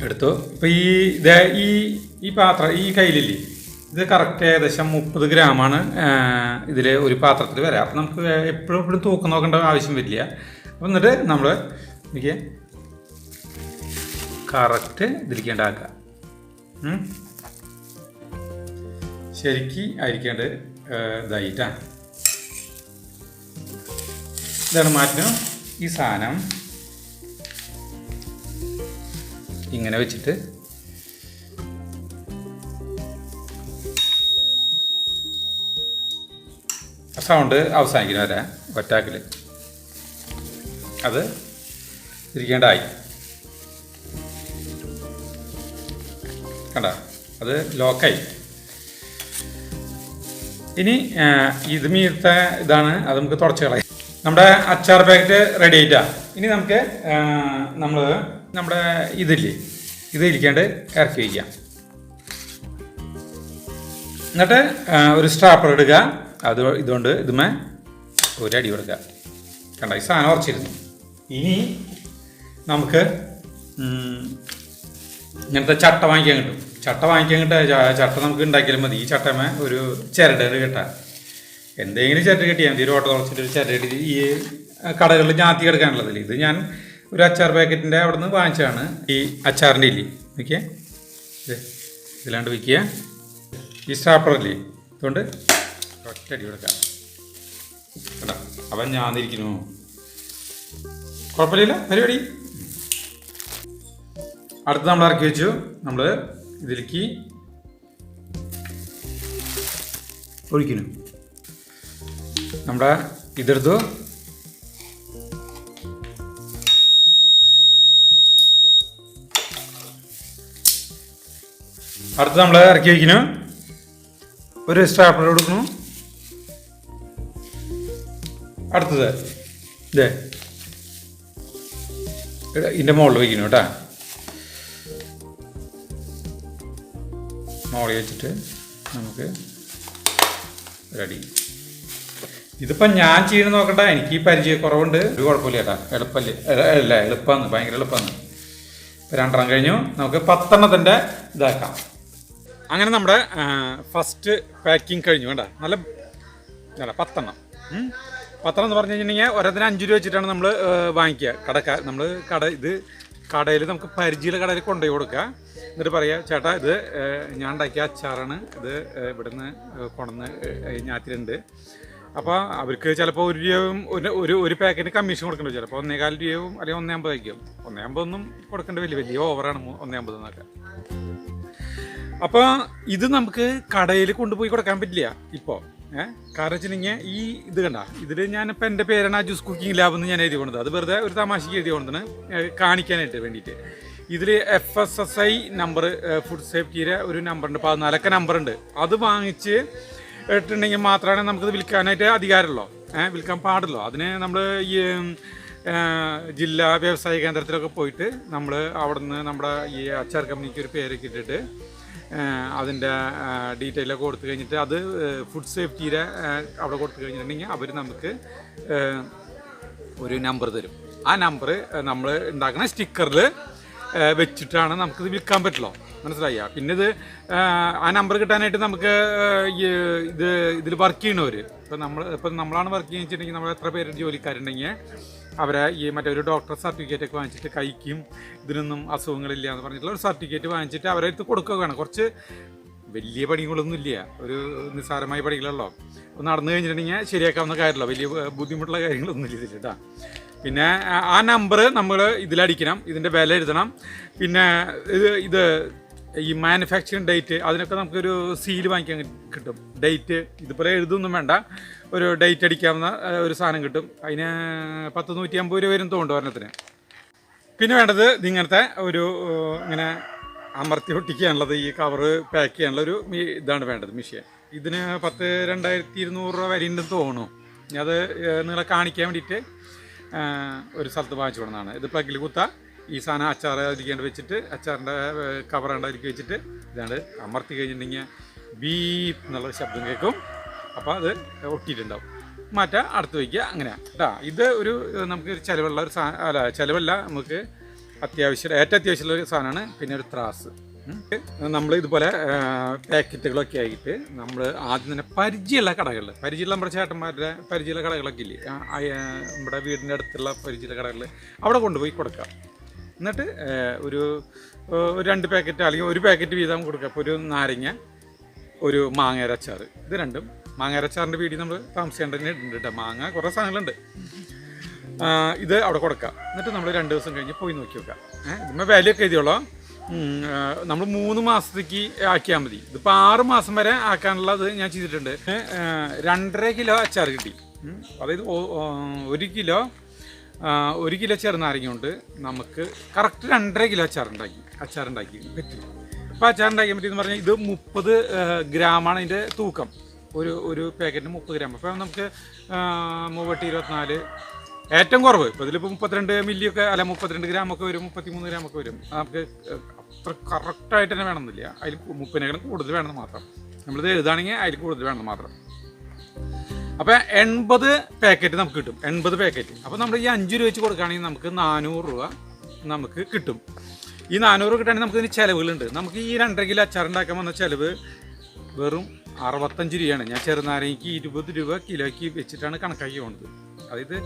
എടുത്തു. ഇപ്പം ഈ ഇതേ ഈ ഈ പാത്രം ഈ കയ്യിലില്ലേ? ഇത് കറക്റ്റ് ഏകദേശം മുപ്പത് ഗ്രാമാണ് ഇതിൽ ഒരു പാത്രത്തിൽ വരാം. അപ്പം നമുക്ക് എപ്പോഴും എപ്പോഴും തൂക്കം നോക്കേണ്ട ആവശ്യം വരില്ല. അപ്പം എന്നിട്ട് നമ്മൾ എനിക്ക് കറക്റ്റ് ഇതിലേക്ക് ഉണ്ടാക്കുക. ശരിക്ക് അരിക്കേണ്ട ഇതായിട്ടാണ്. ഇതാണ് മാറ്റം ഈ സാധനം. ഇങ്ങനെ വെച്ചിട്ട് സൗണ്ട് അവസാനിക്കുന്നു വരെ. ഒറ്റാക്കിൽ അത് ഇരിക്കേണ്ടായി. കണ്ട? അത് ലോക്കായി. ഇനി ഇത് മീത്തെ ഇതാണ്. അത് നമുക്ക് തുടച്ച് കളയാം. നമ്മുടെ അച്ചാർ പാക്കറ്റ് റെഡി ആയിട്ടാ. ഇനി നമുക്ക് നമ്മൾ നമ്മുടെ ഇതില്ലേ? ഇത് ഇരിക്കാണ്ട് ഇറക്കി വയ്ക്കാം. എന്നിട്ട് ഒരു സ്ട്രാപ്പർ എടുക്കുക അത് ഇതുകൊണ്ട് ഇതുമേ ഒരു അടി കൊടുക്കുക. കണ്ട ഈ സാധനം ഉറച്ചിരുന്നു. ഇനി നമുക്ക് ഇങ്ങനത്തെ ചട്ട വാങ്ങിക്കാൻ കിട്ടും. ചട്ട വാങ്ങിക്കാൻ കിട്ടുക ചട്ട നമുക്ക് ഉണ്ടാക്കിയാലും മതി. ഈ ചട്ടമേ ഒരു ചിരട് കിട്ടാൻ എന്തെങ്കിലും ചിരട് കിട്ടിയാൽ മതി. ഒരു ഓട്ടോ തുറച്ചിട്ട് ഒരു ചിരട് കിട്ടി. ഈ കടകളിൽ ഞാത്തി കിടക്കാനുള്ളതില്ല ഇത് ഞാൻ ഒരു അച്ചാർ പാക്കറ്റിന്റെ അവിടെ നിന്ന് വാങ്ങിച്ചതാണ്. ഈ അച്ചാറിന്റെ ഇല്ലേ? ഓക്കെ ഇതിലാണ്ട് വിൽക്കുക ഈ സ്റ്റാപ്പറല്ലേ അതുകൊണ്ട് ഒറ്റടി കൊടുക്കാം കേട്ടോ അവൻ ഞാന്നിരിക്കുന്നു കുഴപ്പമില്ല പരിപാടി. അടുത്ത് നമ്മൾ ഇറക്കി വെച്ചു. നമ്മൾ ഇതിലേക്ക് ഒഴിക്കുന്നു. നമ്മുടെ ഇതെടുത്തു. അടുത്ത് നമ്മൾ ഇറക്കി വയ്ക്കുന്നു ഒരു സ്റ്റാപ്ലർ കൊടുക്കുന്നു അടുത്തത്. ഇതേ ഇതിന്റെ മുകളിൽ വയ്ക്കുന്നു കേട്ടാ. മുകളിൽ വെച്ചിട്ട് നമുക്ക് റെഡി. ഇതിപ്പം ഞാൻ ചെയ്യുന്ന നോക്കട്ടെ. എനിക്ക് ഈ പരിചയക്കുറവുണ്ട്. ഒരു കുഴപ്പമില്ല ചേട്ടാ എളുപ്പമല്ലേ അല്ല, എളുപ്പമാണ് ഭയങ്കര എളുപ്പമാണ് ഇപ്പം രണ്ടെണ്ണം കഴിഞ്ഞു. നമുക്ക് പത്തെണ്ണത്തിന്റെ ഇതാക്കാം. അങ്ങനെ നമ്മുടെ ഫസ്റ്റ് പാക്കിംഗ് കഴിഞ്ഞു വേണ്ട നല്ല പത്തെണ്ണം. പത്തെണ്ണം എന്ന് പറഞ്ഞു കഴിഞ്ഞിട്ടുണ്ടെങ്കിൽ ഒരതിന് അഞ്ച് രൂപ വെച്ചിട്ടാണ് നമ്മൾ വാങ്ങിക്കുക. കടക്കാർ നമ്മൾ കട ഇത് കടയിൽ നമുക്ക് പരിചയമുള്ള കടയിൽ കൊണ്ടുപോയി കൊടുക്കുക. എന്നിട്ട് പറയുക ചേട്ടാ ഇത് ഞാൻ ഉണ്ടാക്കിയ അച്ചാറാണ്. ഇത് ഇവിടുന്ന് കൊണ്ടുവന്ന് ഞാത്തിലുണ്ട്. അപ്പോൾ അവർക്ക് ചിലപ്പോൾ ഒരു രൂപയും ഒരു ഒരു ഒരു പാക്കറ്റ് കമ്മീഷൻ കൊടുക്കേണ്ടി ചിലപ്പോൾ ഒന്നേകാൽ രൂപയും അല്ലെങ്കിൽ ഒന്നേ അമ്പതായിരിക്കും ഒന്നേ അമ്പതൊന്നും കൊടുക്കേണ്ട വലിയ വലിയ ഓവറാണ് ഒന്നേ അമ്പത് എന്നൊക്കെ. അപ്പോൾ ഇത് നമുക്ക് കടയിൽ കൊണ്ടുപോയി കൊടുക്കാൻ പറ്റില്ല ഇപ്പോൾ കാരണം വെച്ചിട്ടുണ്ടെങ്കിൽ ഈ ഇത് കണ്ട ഇതിൽ ഞാനിപ്പോൾ എന്റെ പേരാണ് ജ്യൂസ് കുക്കിംഗ് ലാബ് എന്ന് ഞാൻ എഴുതി കൊണ്ടത്. അത് വെറുതെ ഒരു തമാശയ്ക്ക് എഴുതി കൊണ്ടതാണ്. കാണിക്കാനായിട്ട് വേണ്ടിയിട്ട്. ഇതിൽ F S S I number food സേഫ്റ്റിയുടെ ഒരു നമ്പറുണ്ട് പതിനാലൊക്കെ നമ്പറുണ്ട് അത് വാങ്ങിച്ച് ഇട്ടിട്ടുണ്ടെങ്കിൽ മാത്രമാണ് നമുക്കിത് വിൽക്കാനായിട്ട് അധികാരമുള്ളൂ. വിൽക്കാൻ പാടുള്ളൂ. അതിന് നമ്മൾ ഈ ജില്ലാ വ്യവസായ കേന്ദ്രത്തിലൊക്കെ പോയിട്ട് നമ്മൾ അവിടെ നിന്ന് നമ്മുടെ ഈ അച്ചാർ കമ്പനിക്ക് ഒരു പേരൊക്കെ ഇട്ടിട്ട് അതിന്റെ ഡീറ്റെയിലൊക്കെ കൊടുത്തു കഴിഞ്ഞിട്ട് അത് ഫുഡ് സേഫ്റ്റിയുടെ അവിടെ കൊടുത്തു കഴിഞ്ഞിട്ടുണ്ടെങ്കിൽ അവർ നമുക്ക് ഒരു നമ്പർ തരും. ആ നമ്പർ നമ്മൾ ഉണ്ടാക്കുന്ന സ്റ്റിക്കറിൽ വെച്ചിട്ടാണ് നമുക്കിത് വിൽക്കാൻ പറ്റുള്ളൂ. മനസ്സിലായ? പിന്നെ ഇത് ആ, നമ്പർ കിട്ടാനായിട്ട് നമുക്ക് ഇത് ഇതിൽ വർക്ക് ചെയ്യണവർ ഇപ്പം നമ്മൾ ഇപ്പം നമ്മളാണ് വർക്ക് ചെയ്യുന്നിട്ടുണ്ടെങ്കിൽ നമ്മൾ എത്ര പേര് ജോലിക്കാരുണ്ടെങ്കിൽ അവരെ ഈ മറ്റേ ഒരു ഡോക്ടർ സർട്ടിഫിക്കറ്റ് ഒക്കെ വാങ്ങിച്ചിട്ട് കഴിക്കും. ഇതിനൊന്നും അസുഖങ്ങളില്ല എന്ന് പറഞ്ഞിട്ടുള്ള ഒരു സർട്ടിഫിക്കറ്റ് വാങ്ങിച്ചിട്ട് അവരെ അടുത്ത് കൊടുക്കുകയാണ് കുറച്ച് വലിയ പണികളൊന്നും ഇല്ല. ഒരു നിസ്സാരമായ പണികളല്ലോ ഒന്ന് നടന്നു കഴിഞ്ഞിട്ടുണ്ടെങ്കിൽ ശരിയാക്കാവുന്ന കാര്യമല്ലോ. വലിയ ബുദ്ധിമുട്ടുള്ള കാര്യങ്ങളൊന്നും ഇല്ല ഇതിൽ കേട്ടോ പിന്നെ ആ- ആ നമ്പർ നമ്മൾ ഇതിലടിക്കണം ഇതിന്റെ വില എഴുതണം. പിന്നെ ഇത് ഇത് ഈ മാനുഫാക്ചറിങ് ഡേറ്റ് അതിനൊക്കെ നമുക്കൊരു സീൽ വാങ്ങിക്കാൻ കിട്ടും. ഡേറ്റ് ഇതുപോലെ എഴുതൊന്നും വേണ്ട. ഒരു ഡേറ്റ് അടിക്കാവുന്ന ഒരു സാധനം കിട്ടും. അതിന് പത്ത് നൂറ്റി അമ്പത് രൂപ വരും തോന്നുന്നു ഒരെണ്ണത്തിന്. പിന്നെ വേണ്ടത് ഇങ്ങനത്തെ ഒരു ഇങ്ങനെ അമർത്തി ഒട്ടിക്കാനുള്ളത് ഈ കവറ് പാക്ക് ചെയ്യാനുള്ള ഒരു ഇതാണ് വേണ്ടത് മിഷ്യൻ ഇതിന് പത്ത് രണ്ടായിരത്തി ഇരുന്നൂറ് രൂപ വരെ ഉണ്ടെന്ന് തോന്നുന്നു അത് നിങ്ങളെ കാണിക്കാൻ വേണ്ടിയിട്ട് ഒരു സ്ഥലത്ത് വാങ്ങിച്ചു കൊടുക്കുന്നതാണ്. ഇത് പ്ലഗിൽ കുത്ത ഈ സാധനം അച്ചാർ അരിക്കേണ്ടി വെച്ചിട്ട് അച്ചാറിന്റെ കവർ ഉണ്ടായിരിക്കും വെച്ചിട്ട് ഇതാണ് അമർത്തി കഴിഞ്ഞിട്ടുണ്ടെങ്കിൽ ബീപ്പ് എന്നുള്ള ശബ്ദം കേൾക്കും. അപ്പോൾ അത് ഒട്ടിയിട്ടുണ്ടാവും. മാറ്റാം അടുത്ത് വയ്ക്കുക അങ്ങനെ കേട്ടോ ഇത് ഒരു നമുക്ക് ഒരു ചിലവുള്ള ഒരു സാധനം അല്ല ചിലവല്ല നമുക്ക് അത്യാവശ്യം ഏറ്റവും അത്യാവശ്യമുള്ള ഒരു സാധനമാണ്. പിന്നെ ഒരു ത്രാസ്. നമ്മൾ ഇതുപോലെ പാക്കറ്റുകളൊക്കെ ആയിട്ട് നമ്മൾ ആദ്യം തന്നെ പരിചയമുള്ള കടകളിൽ പരിചയമുള്ള നമ്മുടെ ചേട്ടന്മാരുടെ പരിചയമുള്ള കടകളൊക്കെ ഇല്ലേ? നമ്മുടെ വീടിന്റെ അടുത്തുള്ള പരിചയമുള്ള കടകളിൽ അവിടെ കൊണ്ടുപോയി കൊടുക്കാം. എന്നിട്ട് ഒരു രണ്ട് പാക്കറ്റ് അല്ലെങ്കിൽ ഒരു പാക്കറ്റ് വീതം കൊടുക്കുക അപ്പോൾ ഒരു നാരങ്ങ ഒരു മാങ്ങയുടെ അച്ചാർ. ഇത് രണ്ടും. മാങ്ങയുടെ അച്ചാറിന്റെ നമ്മൾ താമസിക്കേണ്ടതിന് ഉണ്ട് കേട്ടോ. മാങ്ങ കുറേ സാധനങ്ങളുണ്ട്. ഇത് അവിടെ കൊടുക്കാം. എന്നിട്ട് നമ്മൾ രണ്ട് ദിവസം കഴിഞ്ഞ് പോയി നോക്കി വെക്കാം. ഏഹ് ഇതിന്മേൽ വിലയൊക്കെ എഴുതിയോളാം. നമ്മൾ മൂന്ന് മാസത്തേക്ക് ആക്കിയാൽ മതി. ഇതിപ്പോൾ ആറ് മാസം വരെ ആക്കാനുള്ളത് ഞാൻ ചെയ്തിട്ടുണ്ട്. രണ്ടര കിലോ അച്ചാർ കിട്ടി. അതായത് ഒരു കിലോ ഒരു കിലോ ചെറുനാരങ്ങ കൊണ്ട് നമുക്ക് കറക്റ്റ് രണ്ടര കിലോ അച്ചാർ ഉണ്ടാക്കി അച്ചാർ ഉണ്ടാക്കി പറ്റി. അപ്പോൾ അച്ചാറുണ്ടാക്കിയാൽ പറ്റി എന്ന് പറഞ്ഞാൽ ഇത് മുപ്പത് ഗ്രാമാണ് അതിന്റെ തൂക്കം. ഒരു ഒരു പാക്കറ്റിന് മുപ്പത് ഗ്രാം. അപ്പം നമുക്ക് മൂവട്ടി ഇരുപത്തിനാല് ഏറ്റവും കുറവ്. ഇപ്പോൾ ഇതിലിപ്പോൾ മുപ്പത്തിരണ്ട് മില്ലിയൊക്കെ അല്ല മുപ്പത്തിരണ്ട് ഗ്രാമൊക്കെ വരും മുപ്പത്തിമൂന്ന് ഗ്രാമൊക്കെ വരും. നമുക്ക് അത്ര കറക്റ്റായിട്ട് തന്നെ വേണമെന്നില്ല. അതിൽ മുപ്പതിനേക്കാളും കൂടുതൽ വേണമെന്ന് മാത്രം. നമ്മളിത് എഴുതാണെങ്കിൽ അതിൽ കൂടുതൽ വേണമെന്ന് മാത്രം. അപ്പോൾ എൺപത് പാക്കറ്റ് നമുക്ക് കിട്ടും. എൺപത് പാക്കറ്റ് അപ്പോൾ നമ്മൾ ഈ അഞ്ച് രൂപ വെച്ച് കൊടുക്കുകയാണെങ്കിൽ നമുക്ക് നാനൂറ് രൂപ നമുക്ക് കിട്ടും. ഈ നാനൂറ് കിട്ടുകയാണെങ്കിൽ നമുക്ക് ഇതിന് ചിലവുകളുണ്ട്. നമുക്ക് ഈ രണ്ടര കിലോ അച്ചാർ ഉണ്ടാക്കാൻ വന്ന ചിലവ് വെറും അറുപത്തഞ്ച് രൂപയാണ്. ഞാൻ ചെറുനാരങ്ങയ്ക്ക് ഇരുപത് രൂപ കിലോയ്ക്ക് വെച്ചിട്ടാണ് കണക്കാക്കി പോകുന്നത് അതായത്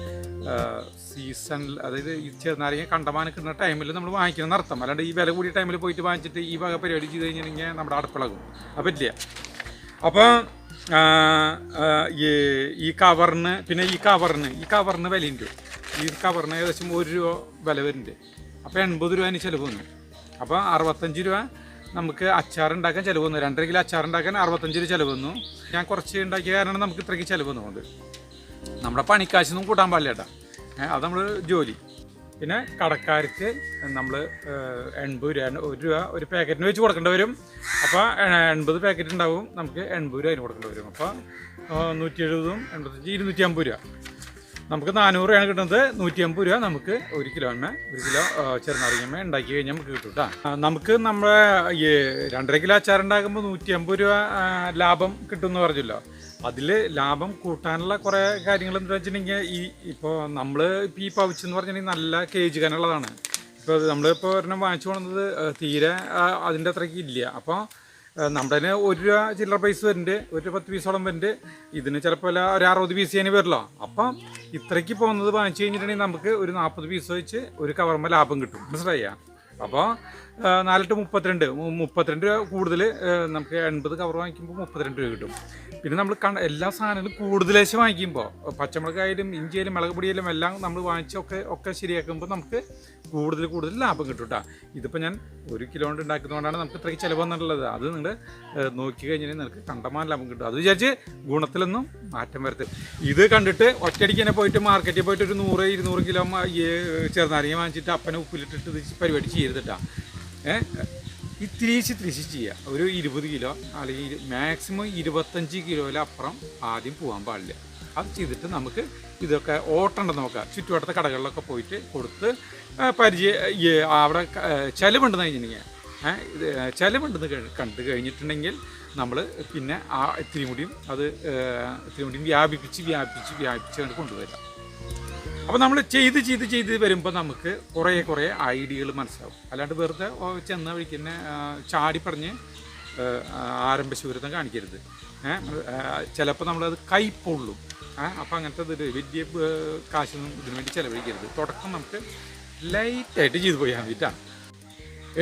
സീസണിൽ അതായത് ഈ ചെറുനാരങ്ങ കണ്ടമാനം കിട്ടുന്ന ടൈമിൽ നമ്മൾ വാങ്ങിക്കണം നടത്തം അല്ലാണ്ട് ഈ വില കൂടിയ ടൈമിൽ പോയിട്ട് വാങ്ങിച്ചിട്ട് ഈ വക പരിപാടി ചെയ്ത് കഴിഞ്ഞിട്ടുണ്ടെങ്കിൽ നമ്മുടെ അടുപ്പിളകും. അപ്പം ഇല്ല അപ്പം ഈ കവറിന് പിന്നെ ഈ കവറിന് ഈ കവറിന് വിലയുണ്ട്. ഈ കവറിന് ഏകദേശം ഒരു രൂപ വില വരുന്നുണ്ട്. അപ്പോൾ എൺപത് രൂപ അതിന് ചിലവ് വന്നു. അപ്പോൾ അറുപത്തഞ്ച് രൂപ നമുക്ക് അച്ചാർ ഉണ്ടാക്കാൻ ചിലവ് വന്നു. രണ്ടര കിലോ അച്ചാർ ഉണ്ടാക്കാൻ അറുപത്തഞ്ച് രൂപ ചിലവ് വന്നു. ഞാൻ കുറച്ച് ഉണ്ടാക്കിയ കാരണം നമുക്ക് ഇത്രയ്ക്ക് ചിലവ് വന്നുകൊണ്ട് നമ്മുടെ പണിക്കാശൊന്നും കൂട്ടാൻ പാടില്ല കേട്ടോ. അത് നമ്മൾ ജോലി. പിന്നെ കടക്കാർക്ക് നമ്മൾ എൺപത് രൂപ ഒരു രൂപ ഒരു പാക്കറ്റിന് വെച്ച് കൊടുക്കേണ്ടി വരും. അപ്പോൾ എൺപത് പാക്കറ്റ് ഉണ്ടാവും. നമുക്ക് എൺപത് രൂപ അതിന് കൊടുക്കേണ്ടി വരും. അപ്പോൾ നൂറ്റി എഴുപതും എൺപത്തഞ്ച് ഇരുന്നൂറ്റി അമ്പത് രൂപ. നമുക്ക് നാനൂറ് രൂപയാണ് കിട്ടുന്നത്. നൂറ്റി അമ്പത് രൂപ നമുക്ക് ഒരു കിലോമേ ഒരു കിലോ ചെറുനാരങ്ങമ്മ ഉണ്ടാക്കി കഴിഞ്ഞാൽ നമുക്ക് കിട്ടും കേട്ടോ നമുക്ക് നമ്മളെ ഈ രണ്ടര കിലോ അച്ചാർ ഉണ്ടാക്കുമ്പോൾ നൂറ്റി അമ്പത് രൂപ ലാഭം കിട്ടും എന്ന് പറഞ്ഞല്ലോ. അതിൽ ലാഭം കൂട്ടാനുള്ള കുറേ കാര്യങ്ങൾ എന്താ വെച്ചിട്ടുണ്ടെങ്കിൽ ഈ ഇപ്പോൾ നമ്മൾ ഇപ്പോൾ ഈ പൗച്ച് എന്ന് പറഞ്ഞിട്ടുണ്ടെങ്കിൽ നല്ല കേജ് കനുള്ളതാണ് ഇപ്പോൾ നമ്മളിപ്പോൾ ഒരെണ്ണം വാങ്ങിച്ചു പോകുന്നത് തീരെ അതിന്റെ അത്രയ്ക്ക് ഇല്ല. അപ്പോൾ നമ്മുടെ തന്നെ ഒരു രൂപ ചില്ലറ പൈസ വരുന്നുണ്ട് ഒരു പത്ത് പീസോളം വരുന്നുണ്ട് ഇതിന് ചിലപ്പോൾ ഒരു അറുപത് പീസ് ചെയ്യാൻ വരില്ല. അപ്പം ഇത്രയ്ക്ക് പോകുന്നത് വാങ്ങിച്ചു കഴിഞ്ഞിട്ടുണ്ടെങ്കിൽ നമുക്ക് ഒരു നാൽപ്പത് പീസ് വെച്ച് ഒരു കവർമ്മ ലാഭം കിട്ടും. മനസ്സിലായ അപ്പോൾ നാലെട്ട് മുപ്പത്തിരണ്ട്. മു- മുപ്പത്തിരണ്ട് രൂപ കൂടുതൽ നമുക്ക് എൺപത് കവർ വാങ്ങിക്കുമ്പോൾ മുപ്പത്തിരണ്ട് രൂപ കിട്ടും. പിന്നെ നമ്മൾ കണ്ട എല്ലാ സാധനങ്ങളും കൂടുതലേശം വാങ്ങിക്കുമ്പോൾ പച്ചമുളകായാലും ഇഞ്ചിയായാലും മുളക് പൊടിയായാലും എല്ലാം നമ്മൾ വാങ്ങിച്ചൊക്കെ ഒക്കെ ശരിയാക്കുമ്പോൾ നമുക്ക് കൂടുതൽ കൂടുതൽ ലാഭം കിട്ടും കേട്ടോ ഇതിപ്പോൾ ഞാൻ ഒരു കിലോ കൊണ്ട് ഉണ്ടാക്കുന്നതുകൊണ്ടാണ് നമുക്ക് ഇത്രയ്ക്ക് ചിലവ് വന്നിട്ടുള്ളത്. അത് നിങ്ങൾ നോക്കി കഴിഞ്ഞാൽ നിങ്ങൾക്ക് കണ്ടമാനം ലാഭം കിട്ടും. അത് വിചാരിച്ച് ഗുണത്തിലൊന്നും മാറ്റം വരരുത്. ഇത് കണ്ടിട്ട് ഒറ്റയടിക്ക് തന്നെ പോയിട്ട് മാർക്കറ്റിൽ പോയിട്ട് ഒരു നൂറ് ഇരുന്നൂറ് കിലോ ചെറുനാരങ്ങ വാങ്ങിച്ചിട്ട് അപ്പനെ ഉപ്പിലിട്ടിട്ട് പരിപാടി ചെയ്തിട്ടാണ് ഇത്തിരീശ് ഇത്തിരീശ് ചെയ്യുക ഒരു ഇരുപത് കിലോ അല്ലെങ്കിൽ മാക്സിമം ഇരുപത്തഞ്ച് കിലോയിലപ്പുറം ആദ്യം പോകാൻ പാടില്ല. അത് ചെയ്തിട്ട് നമുക്ക് ഇതൊക്കെ ഓട്ടണ്ടെന്ന് നോക്കാം. ചുറ്റുവട്ടത്തെ കടകളിലൊക്കെ പോയിട്ട് കൊടുത്ത് പരിചയ അവിടെ ചിലവുണ്ടെന്ന് കഴിഞ്ഞിട്ടുണ്ടെങ്കിൽ ചിലവുണ്ടെന്ന് കണ്ടു കഴിഞ്ഞിട്ടുണ്ടെങ്കിൽ നമ്മൾ പിന്നെ ആ ഇത്തിരി മുടിയും അത് ഇത്തിരി മുടിയും വ്യാപിപ്പിച്ച് വ്യാപിപ്പിച്ച് വ്യാപിപ്പിച്ച് കൊണ്ട് കൊണ്ടുവരാം. അപ്പോൾ നമ്മൾ ചെയ്ത് ചെയ്ത് ചെയ്ത് വരുമ്പോൾ നമുക്ക് കുറേ കുറേ ഐഡിയകൾ മനസ്സിലാവും. അല്ലാണ്ട് വെറുതെ ചെന്ന വഴിക്ക് തന്നെ ചാടി പറഞ്ഞ് ആരംഭശൂരത്വം കാണിക്കരുത്. ചിലപ്പോൾ നമ്മളത് കൈപ്പൊള്ളും അപ്പോൾ അങ്ങനത്തെ ഇത് വലിയ കാശൊന്നും ഇതിനു വേണ്ടി ചിലവഴിക്കരുത്. തുടക്കം നമുക്ക് ലൈറ്റായിട്ട് ചെയ്തു പോയാൽ മതിയിട്ടാണ്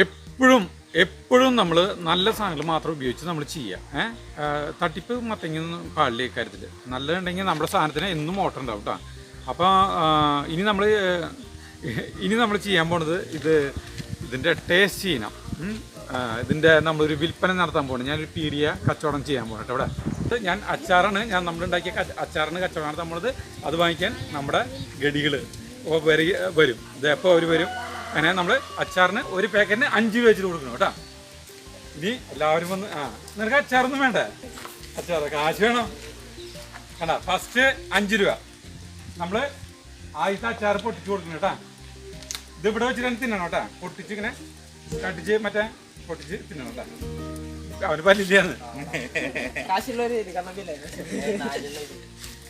എപ്പോഴും എപ്പോഴും നമ്മൾ നല്ല സാധനങ്ങൾ മാത്രം ഉപയോഗിച്ച് നമ്മൾ ചെയ്യുക തട്ടിപ്പ് മത്തങ്ങൊന്നും പാടില്ല ഇക്കാര്യത്തിൽ നല്ലതുണ്ടെങ്കിൽ നമ്മുടെ സാധനത്തിന് എന്നും ഓട്ടം ഉണ്ടാവും കേട്ടോ അപ്പോൾ ഇനി നമ്മൾ ഇനി നമ്മൾ ചെയ്യാൻ പോണത് ഇത് ഇതിന്റെ ടേസ്റ്റ് ചെയ്യണം. ഇതിന്റെ നമ്മളൊരു വിൽപ്പന നടത്താൻ പോകണം ഞാനൊരു പീടിയ കച്ചവടം ചെയ്യാൻ പോകണം ഇവിടെ. ഇത് ഞാൻ അച്ചാറാണ് ഞാൻ നമ്മളുണ്ടാക്കിയ അച്ചാറിന് കച്ചവടം നടത്താൻ പോണത്. അത് വാങ്ങിക്കാൻ നമ്മുടെ ഗടികൾ വരി വരും. ഇത് എപ്പോൾ അവർ വരും. അങ്ങനെ നമ്മൾ അച്ചാറിന് ഒരു പാക്കറ്റിന് അഞ്ച് രൂപ വെച്ചിട്ട് കൊടുക്കണം കേട്ടോ. ഇനി എല്ലാവരും വന്ന് ആ നിനക്ക് അച്ചാറൊന്നും വേണ്ടേ. അച്ചാറ് കാശ് വേണം. കണ്ട ഫസ്റ്റ് അഞ്ച് രൂപ. നമ്മൾ ആദ്യത്തെ അച്ചാർ പൊട്ടിച്ച് കൊടുക്കണം കേട്ടോ. ഇത് ഇവിടെ വെച്ചിട്ട് തന്നെ തിന്നണം കേട്ടോ. പൊട്ടിച്ച് ഇങ്ങനെ കട്ടിച്ച് മറ്റേ പൊട്ടിച്ച് തിന്നണം കേട്ടോ. അവന് പല്ലില്ലാന്ന്.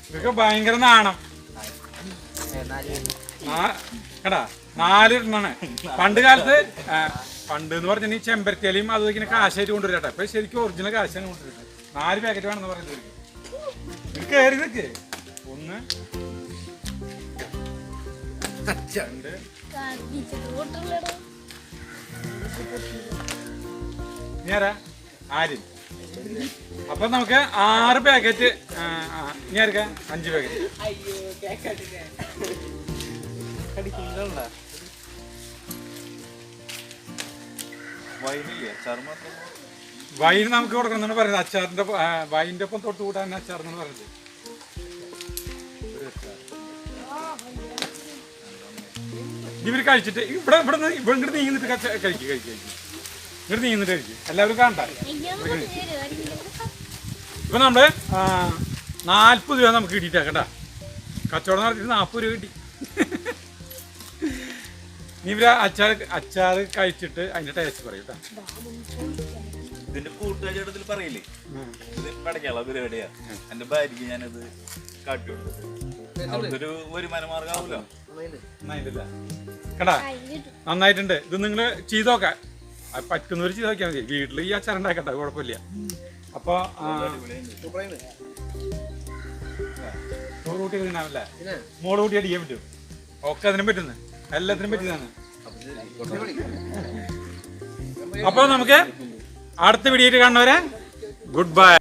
ഇതൊക്കെ ഭയങ്കര നാണം. കേട്ടാ കടാ നാല് എണ്ണാണ്. പണ്ട് കാലത്ത് പണ്ട് എന്ന് പറഞ്ഞാൽ ഈ ചെമ്പരത്തിയിലും അത് ഇങ്ങനെ കാശായിട്ട് കൊണ്ടുവരട്ടെ അപ്പൊ ശരിക്കും ഒറിജിനൽ കാശാണ് കൊണ്ടുവരുന്നത്. നാല് പാക്കറ്റ് വേണമെന്ന് പറയുന്നത് ഇത് കയറി നിൽക്ക് ഒന്ന് ആര്യൻ. അപ്പൊ നമുക്ക് ആറ് പാക്കറ്റ് ഇനി ആർക്കാ? അഞ്ച് പാക്കറ്റ് വൈൻ നമുക്ക് കൊടുക്കണം എന്നാണ് പറയുന്നത്. അച്ചാറിന്റെ വൈന്റെ ഒപ്പം തൊട്ട് കൂട്ടാൻ അച്ചാർ എന്നാണ് പറയുന്നത്. ഇവർ കഴിച്ചിട്ട് ഇവിടെ ഇവിടെ നിന്ന് ഇവിടെ ഇങ്ങോട്ട് നീങ്ങിട്ട് കഴിക്കും കഴിക്കും കഴിക്കും. ഇങ്ങോട്ട് നീങ്ങിട്ട് കഴിക്കും. എല്ലാവരും കാണണ്ട. ഇപ്പൊ നമ്മൾ നാല്പത് രൂപ നമുക്ക് കിട്ടിയിട്ടാ കേട്ടാ. കച്ചവടം നടത്തിയിട്ട് നാൽപ്പത് രൂപ കിട്ടി. നീ ഇവർ അച്ചാർ അച്ചാർ കഴിച്ചിട്ട് അതിന്റെ ടേസ്റ്റ് പറയും കേട്ടാ. ഇതിന്റെ കൂട്ടുകാരിടത്തിൽ പറയില്ലേ? ഇത് പടക്കാള പരിപാടിയാ. എന്റെ ഭാര്യക്ക് ഞാനത് കാട്ടിയുണ്ട് ഒരു വരുമാന മാർഗമാവൂലോ കേട്ടാ നന്നായിട്ടുണ്ട്. ഇത് നിങ്ങൾ ചെയ്ത് നോക്കാം പറ്റുന്നവർ ചെയ്ത് നോക്കിയാൽ മതി. വീട്ടിൽ ഈ അച്ചാർ ഉണ്ടാക്കട്ടെ കുഴപ്പമില്ല. അപ്പൊ ചോറ് കൂട്ടി തിന്നാമല്ലേ മോൾ കൂട്ടി അടിക്കാൻ പറ്റും. ഒക്കെ അതിനും പറ്റുന്നു എല്ലാത്തിനും പറ്റുന്നതാണ് അപ്പൊ നമുക്ക് അടുത്ത വീഡിയോ കാണുന്നവരെ ഗുഡ് ബൈ